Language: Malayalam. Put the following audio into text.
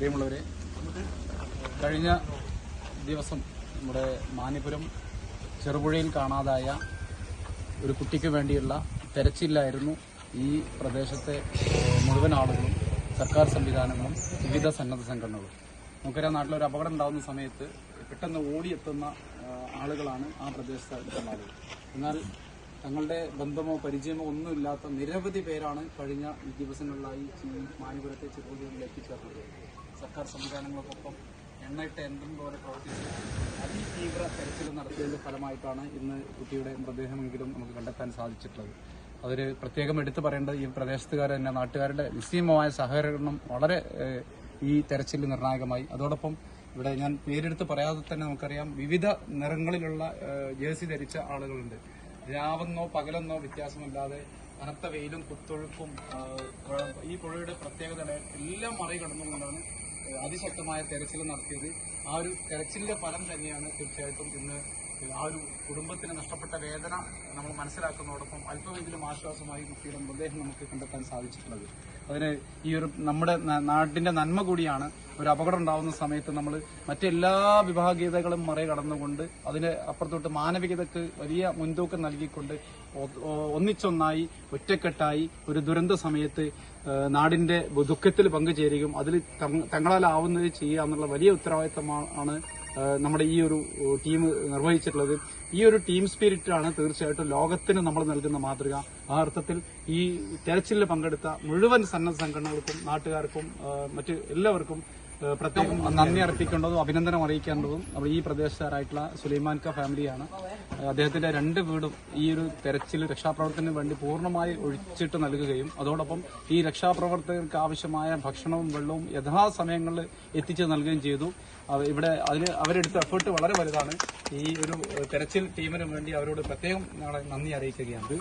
പ്രിയമുള്ളവരെ കഴിഞ്ഞ ദിവസം നമ്മുടെ മാനിപുരം ചെറുപുഴയിൽ കാണാതായ ഒരു കുട്ടിക്ക് വേണ്ടിയുള്ള തെരച്ചിലായിരുന്നു ഈ പ്രദേശത്തെ മുഴുവൻ ആളുകളും സർക്കാർ സംവിധാനങ്ങളും വിവിധ സന്നദ്ധ സംഘടനകളും. നമുക്കറിയാം നാട്ടിലൊരു അപകടം ഉണ്ടാകുന്ന സമയത്ത് പെട്ടെന്ന് ഓടിയെത്തുന്ന ആളുകളാണ് ആ പ്രദേശത്തുള്ള ആളുകൾ. എന്നാൽ തങ്ങളുടെ ബന്ധമോ പരിചയമോ ഒന്നുമില്ലാത്ത നിരവധി പേരാണ് കഴിഞ്ഞ ദിവസങ്ങളിലായി മാനിപുരത്തെ ചെറുപുഴയിൽ എത്തിച്ചേർന്നത്. സർക്കാർ സംവിധാനങ്ങൾക്കൊപ്പം എണ്ണയിട്ട് എന്തും പോലെ പ്രവർത്തിച്ച് അതിതീവ്ര തെരച്ചിൽ നടത്തിയതിന്റെ ഫലമായിട്ടാണ് ഇന്ന് കുട്ടിയുടെ മൃതദേഹമെങ്കിലും നമുക്ക് കണ്ടെത്താൻ സാധിച്ചിട്ടുള്ളത്. അതൊരു പ്രത്യേകം എടുത്തു പറയേണ്ടത് ഈ പ്രദേശത്തുകാർ തന്നെ നാട്ടുകാരുടെ നിസ്സീമമായ സഹകരണം വളരെ ഈ തെരച്ചിൽ നിർണായകമായി. അതോടൊപ്പം ഇവിടെ ഞാൻ പേരെടുത്ത് പറയാതെ തന്നെ നമുക്കറിയാം വിവിധ നിറങ്ങളിലുള്ള ജേഴ്സി ധരിച്ച ആളുകളുണ്ട്. രാവെന്നോ പകലെന്നോ വ്യത്യാസമില്ലാതെ കനത്ത വെയിലും കുത്തൊഴുക്കും ഈ പുഴയുടെ പ്രത്യേകതകളെ എല്ലാം മറികടന്നുകൊണ്ടാണ് അതിശക്തമായ തെരച്ചിൽ നടത്തിയത്. ആ ഒരു തെരച്ചിലിന്റെ ഫലം തന്നെയാണ് തീർച്ചയായിട്ടും ഇന്ന് ആ ഒരു കുടുംബത്തിന് നഷ്ടപ്പെട്ട വേദന നമ്മൾ മനസ്സിലാക്കുന്നതോടൊപ്പം അല്പമെങ്കിലും ആശ്വാസമായി കുട്ടിയുടെ മൃതദേഹം നമുക്ക് കണ്ടെത്താൻ സാധിച്ചിട്ടുള്ളത്. അതിന് ഈ ഒരു നമ്മുടെ നാടിന്റെ നന്മ കൂടിയാണ് ഒരു അപകടം ഉണ്ടാവുന്ന സമയത്ത് നമ്മൾ മറ്റെല്ലാ വിഭാഗീയതകളും മറികടന്നുകൊണ്ട് അതിന് അപ്പുറത്തോട്ട് മാനവികതയ്ക്ക് വലിയ മുൻതൂക്കം നൽകിക്കൊണ്ട് ഒന്നിച്ചൊന്നായി ഒറ്റക്കെട്ടായി ഒരു ദുരന്ത സമയത്ത് നാടിന്റെ ദുഃഖത്തിൽ പങ്കുചേരുകയും അതിൽ തങ്ങ- തങ്ങളാലാവുന്നത് ചെയ്യുക എന്നുള്ള വലിയ ഉത്തരവാദിത്തമാണ് നമ്മുടെ ഈ ഒരു ടീം നിർവഹിച്ചിട്ടുള്ളത്. ഈ ഒരു ടീം സ്പിരിറ്റാണ് തീർച്ചയായിട്ടും ലോകത്തിന് നമ്മൾ നൽകുന്ന മാതൃക. ആ അർത്ഥത്തിൽ ഈ തെരച്ചിലിൽ പങ്കെടുത്ത മുഴുവൻ സന്നദ്ധ സംഘടനകൾക്കും നാട്ടുകാർക്കും മറ്റ് എല്ലാവർക്കും പ്രത്യേകം നന്ദി അർപ്പിക്കേണ്ടതും അഭിനന്ദനം അറിയിക്കേണ്ടതും നമ്മുടെ ഈ പ്രദേശക്കാരായിട്ടുള്ള സുലൈമാൻ ക ഫാമിലിയാണ്. അദ്ദേഹത്തിന്റെ രണ്ട് വീടും ഈ ഒരു തെരച്ചിൽ രക്ഷാപ്രവർത്തനത്തിന് വേണ്ടി പൂർണമായി ഒഴിച്ചിട്ട് നൽകുകയും അതോടൊപ്പം ഈ രക്ഷാപ്രവർത്തകർക്ക് ആവശ്യമായ ഭക്ഷണവും വെള്ളവും യഥാസമയങ്ങളിൽ എത്തിച്ചു നൽകുകയും ചെയ്തു. ഇവിടെ അതിന് അവരെടുത്ത എഫേർട്ട് വളരെ വലുതാണ്. ഈ ഒരു തെരച്ചിൽ ടീമിന് വേണ്ടി അവരോട് പ്രത്യേകം ഞങ്ങളെ നന്ദി അറിയിക്കുകയാണ്.